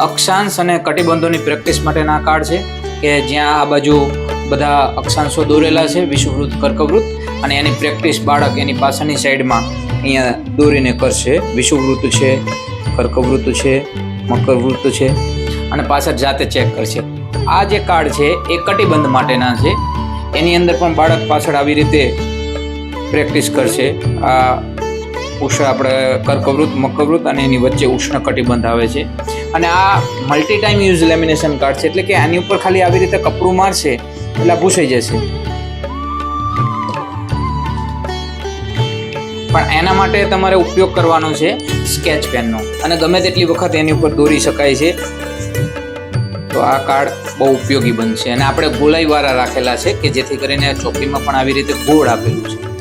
અક્ષાંશ અને કટિબંધોની પ્રેક્ટિસ માટેના કાર્ડ છે કે જ્યાં આ બાજુ બધા અક્ષાંશો દોરેલા છે, વિષુવવૃત્ત, કર્કવૃત્ત અને એની પ્રેક્ટિસ બાળક એની પાછળની સાઈડમાં અહીંયા દોરીને કરશે. વિષુવવૃત્ત છે, કર્કવૃત્ત છે, મકરવૃત્ત છે અને પાછળ જાતે ચેક કરશે. આ જે કાર્ડ છે એ કટિબંધ માટેના છે. એની અંદર પણ બાળક પાછળ આવી રીતે પ્રેક્ટિસ કરશે. આ ઉષ્ણ આપણે કર્કવૃત્ત, મકરવૃત્ત અને એની વચ્ચે ઉષ્ણ કટિબંધ આવે છે. અને આ multi time use lamination card છે, એટલે કે આની ઉપર ખાલી આવી રીતે કપડું મારશે, એટલે ભૂસાઈ જશે. પણ એના માટે તમારે ઉપયોગ કરવાનો છે સ્કેચ પેનનો અને ગમે તેટલી વખત એની ઉપર દોરી શકાય છે, તો આ કાર્ડ બહુ ઉપયોગી બનશે. અને આપણે ગોલાઈવાળા રાખેલા છે, કે જેથી કરીને ચોપડીમાં પણ આવી રીતે ગોળ આપેલું છે.